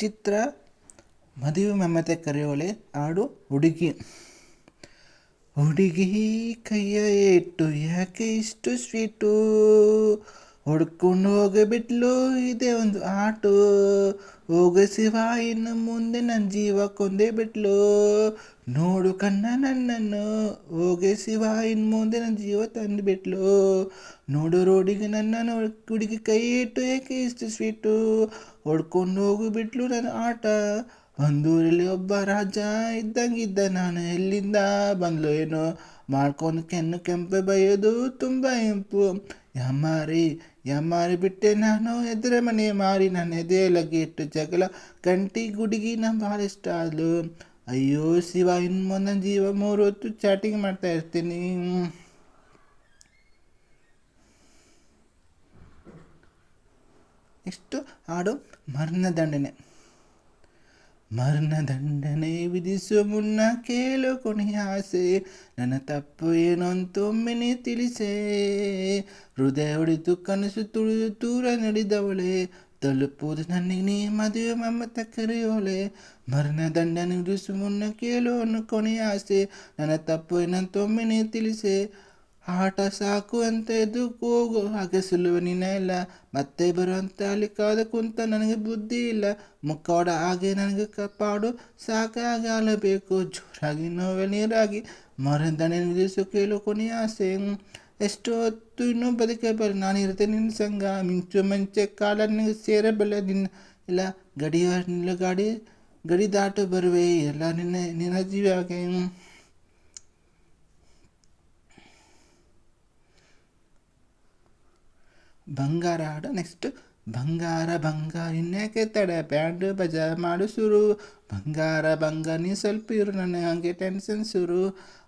ಚಿತ್ರ ಮದುವೆ ಮಮತೆ ಕರೆಯೋಳೆ ಹಾಡು ಹುಡುಗಿ. ಹುಡುಗಿ ಕೈಯ ಇಟ್ಟು ಯಾಕೆ ಇಷ್ಟು ಸ್ವೀಟು ಹೊಡ್ಕೊಂಡು ಹೋಗಬಿಟ್ಲು. ಇದೆ ಒಂದು ಆಟೋ. ಹೋಗ ಶಿವ, ಇನ್ನು ಮುಂದೆ ನನ್ನ ಜೀವ ಕೊಂದೇ ಬಿಟ್ಲು. ನೋಡು ಕಣ್ಣ ನನ್ನನ್ನು. ಹೋಗೆ ಶಿವ, ಇನ್ನು ಮುಂದೆ ನನ್ನ ಜೀವ ತಂದು ಬಿಟ್ಲು. ನೋಡು ರೋಡಿಗೆ ನನ್ನನ್ನು ಹುಡುಗಿ ಕೈ ಇಟ್ಟು ಏಕೆ ಇಷ್ಟು ಸ್ವೀಟು ಹೊಡ್ಕೊಂಡು ಹೋಗಿಬಿಟ್ಲು ನನ್ನ ಆಟ. ಒಂದೂರಲ್ಲಿ ಒಬ್ಬ ರಾಜ ಇದ್ದಂಗಿದ್ದ ನಾನು ಎಲ್ಲಿಂದ ಬಂದ್ಲು ಏನು. ಮಾಡ್ಕೊಂಡು ಕೆನ್ನು ಕೆಂಪೆ ಬೈಯೋದು ತುಂಬ ಇಂಪು. ಯಮ್ಮಾರಿ ಯಮಾರಿ ಬಿಟ್ಟೆ ನಾನು ಎದುರ ಮನೆ ಮಾರಿ, ನನ್ನ ಎದೆಯೊಳಗೆ ಇಟ್ಟು ಜಗಳ, ಗಂಟಿ ಗುಡುಗಿ ನಮ್ಮ ಭಾಳ ಇಷ್ಟ ಆದ್ಲು ಅಯ್ಯೋ ಶಿವ, ಇನ್ನು ಮುಂದೆ ಜೀವ ಮೂರು ಹೊತ್ತು ಚಾಟಿಂಗ್ ಮಾಡ್ತಾ ಇರ್ತೀನಿ. ನೆಕ್ಸ್ಟು ಹಾಡು? ಮರಣದಂಡನೆ ಮರಣದಂಡನೆ ವಿಧಿಸುವ ಮುನ್ನ ಕೇಳು ಕೊನೆಯ ಆಸೆ. ನನ್ನ ತಪ್ಪು ಏನು ಅಂತ ತಿಳಿಸೆ. ಹೃದಯ ಹೊಡೆದು ಕನಸು ತುಳಿದು ದೂರ ನಡೆದವಳೆ. ತಲುಪುವುದು ನನಗೆ ನೀ ಮದುವೆ ಮಮತ ಕರೆಯೋಳೆ. ಮರಣದಂಡನೆ ವಿಧಿಸುವ ಮುನ್ನ ಕೇಳು ಅನ್ನು ಕೊನೆಯ ಆಸೆ. ನನ್ನ ತಪ್ಪು ಏನಂತ ಒಮ್ಮೆನೆ ತಿಳಿಸೆ. ಆಟ ಸಾಕು ಅಂತ ಎದ್ದು ಹೋಗು. ಹಾಗೆ ಸುಲಭ ನೀನ ಇಲ್ಲ ಮತ್ತೆ ಬರುವಂತ ಅಲ್ಲಿ ಕಾದ ಕುಂತ ನನಗೆ ಬುದ್ಧಿ ಇಲ್ಲ. ಮುಖವಾಡ ಹಾಗೆ ನನಗೆ ಕಾಪಾಡು. ಸಾಕಾಗಿ ಆಲಬೇಕು ಜೋರಾಗಿ ನೋವೆ ನೀರಾಗಿ. ಮರದ ನಿಲ್ಲಿಸು ಕೇಳು ಕೊನೆಯ ಆಸೆ ಎಷ್ಟು ಹೊತ್ತು ಇನ್ನೂ ಬದುಕಬಲ್ಲ ನಾನು ಇರ್ತೇನೆ ನಿನ್ನ ಸಂಘ. ಮಿಂಚು ಮಂಚೆ ಕಾಲ ನನಗೆ ಸೇರಬಲ್ಲ ನಿನ್ನ ಇಲ್ಲ. ಗಡಿಯ ಗಾಡಿ ಗಡಿ ದಾಟು ಬರುವೆ. ಎಲ್ಲ ನಿನ್ನ ನಿನ್ನ ಜೀವಾಗೆ ಬಂಗಾರ ನೆಕ್ಸ್ಟ್ ಬಂಗಾರ ಬಂಗಾರ ಇನ್ಯಾಕೆ ತಡ ಬ್ಯಾಂಡ್ ಬಜ ಮಾಡು ಶುರು. ಬಂಗಾರ ಬಂಗಾರ ನೀ ಸ್ವಲ್ಪ ಇರು ನನಗೆ ಹಾಗೆ ಟೆನ್ಷನ್ ಶುರು.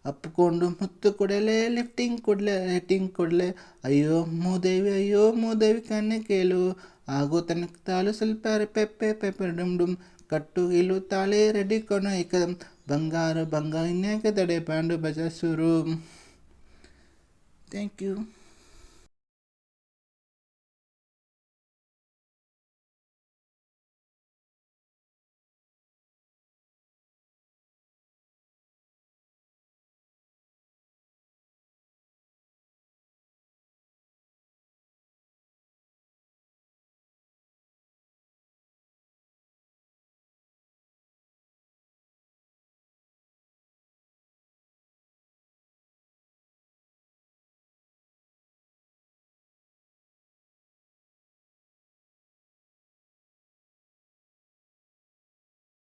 ಅಪ್ಪಿಕೊಂಡು ಮುತ್ತು ಕೊಡಲೆ ಲಿಫ್ಟಿಂಗ್ ಕೊಡಲೆ ರೇಟಿಂಗ್ ಕೊಡಲೆ. ಅಯ್ಯೋ ಮೂದೇವಿ ಅಯ್ಯೋ ಮೂದೇವಿ ಕಣ್ಣೆ ಕೇಳು. ಆಗೋ ತನಕ ತಾಳು ಸ್ವಲ್ಪ ಪೆಪ್ಪೆ ಪೆಪ್ಪೆ ಡುಮ್ ಡುಮ್ ಕಟ್ಟು ಇಲು ತಾಳೆ ರೆಡಿ ಕೊಣ ಏಕ. ಬಂಗಾರ ಬಂಗಾರ ಇನ್ಯಾಕೆ ತಡೆ ಬ್ಯಾಂಡು ಬಜ ಶುರು. Thank you